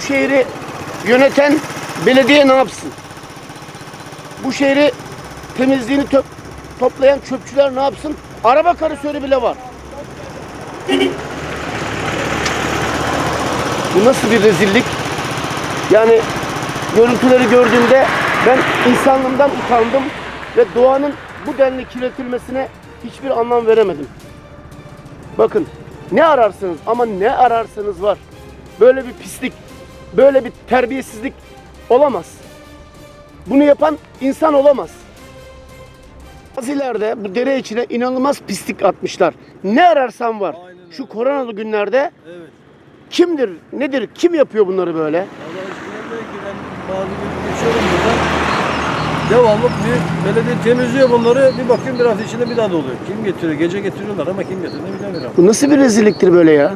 bu şehri yöneten belediye ne yapsın? Bu şehri temizliğini tö- toplayan çöpçüler ne yapsın? Araba karısörü bile var. Bu nasıl bir rezillik? Yani görüntüleri gördüğümde ben insanlığımdan utandım ve doğanın bu denli kirletilmesine hiçbir anlam veremedim. Bakın ne ararsanız ama ne ararsanız var. Böyle bir pislik, böyle bir terbiyesizlik olamaz. Bunu yapan insan olamaz. Azilerde bu dere içine inanılmaz pislik atmışlar. Ne ararsan var. Aynen öyle. Şu koronalı günlerde Evet. kimdir, nedir, kim yapıyor bunları böyle? Ki ben bazı gün geçiyorum buradan. Devamlı bir belediye temizliyor bunları. Bir bakıyorum biraz içinde bir daha doluyor. Kim getiriyor? Gece getiriyorlar ama kim getiriyor bilemiyorum. Bu nasıl bir rezilliktir böyle ya?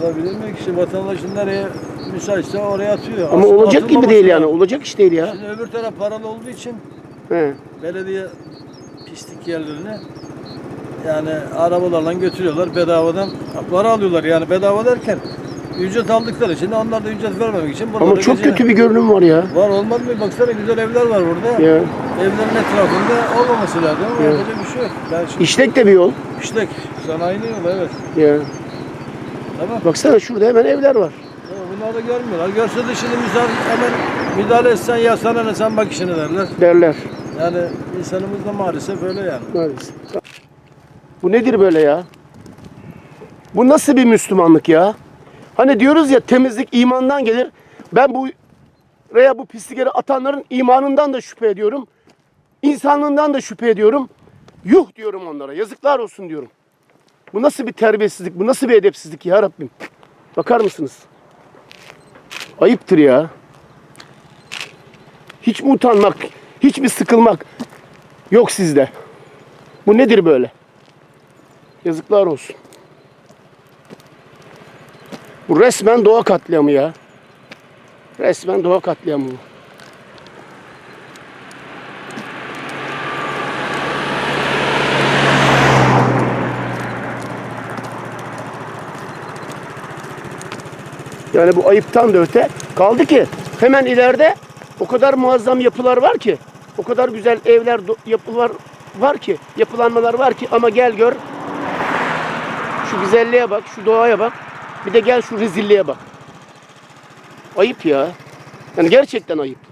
Valla bilemiyorum ki işte vatandaşın nereye müsaitse oraya atıyor. Ama Aslında olacak gibi değil yani. lazım. Olacak iş değil ya. Şimdi öbür taraf paralı olduğu için He. belediye pislik yerlerine yani arabalarla götürüyorlar bedavadan para alıyorlar yani bedava derken ücret aldıkları için onlar da ücret vermemek için Ama çok gece- kötü bir görünüm var ya. Var olmaz mı? Baksana güzel evler var burada. Ya. Evlerin etrafında olmaması lazım ama Evet. yapacak bir şey yok. Ben şimdi İşlek de bir yol. işlek sanayinin yolu evet. Ya. Tamam. Baksana şurada hemen evler var. Ama Bunlar da görmüyorlar. Görse de şimdi müsaade, hemen müdahale etsen ya sana ne sen bak işine derler. Derler. Yani insanımız da maalesef öyle yani. Maalesef. Bu nedir böyle ya? Bu nasıl bir Müslümanlık ya? Hani diyoruz ya temizlik imandan gelir. Ben bu veya bu pislikleri atanların imanından da şüphe ediyorum. İnsanlığından da şüphe ediyorum. Yuh diyorum onlara. Yazıklar olsun diyorum. Bu nasıl bir terbiyesizlik, bu nasıl bir edepsizlik ya Rabbim? Bakar mısınız? Ayıptır ya. Hiç mi utanmak, hiç mi sıkılmak yok sizde? Bu nedir böyle? Yazıklar olsun. Bu resmen doğa katliamı ya. Resmen doğa katliamı bu. Yani bu ayıptan da öte. Kaldı ki hemen ileride o kadar muazzam yapılar var ki. O kadar güzel evler, yapılar var ki. Yapılanmalar var ki ama gel gör. Şu güzelliğe bak, şu doğaya bak. Bir de gel şu rezilliğe bak. Ayıp ya. Yani gerçekten ayıp.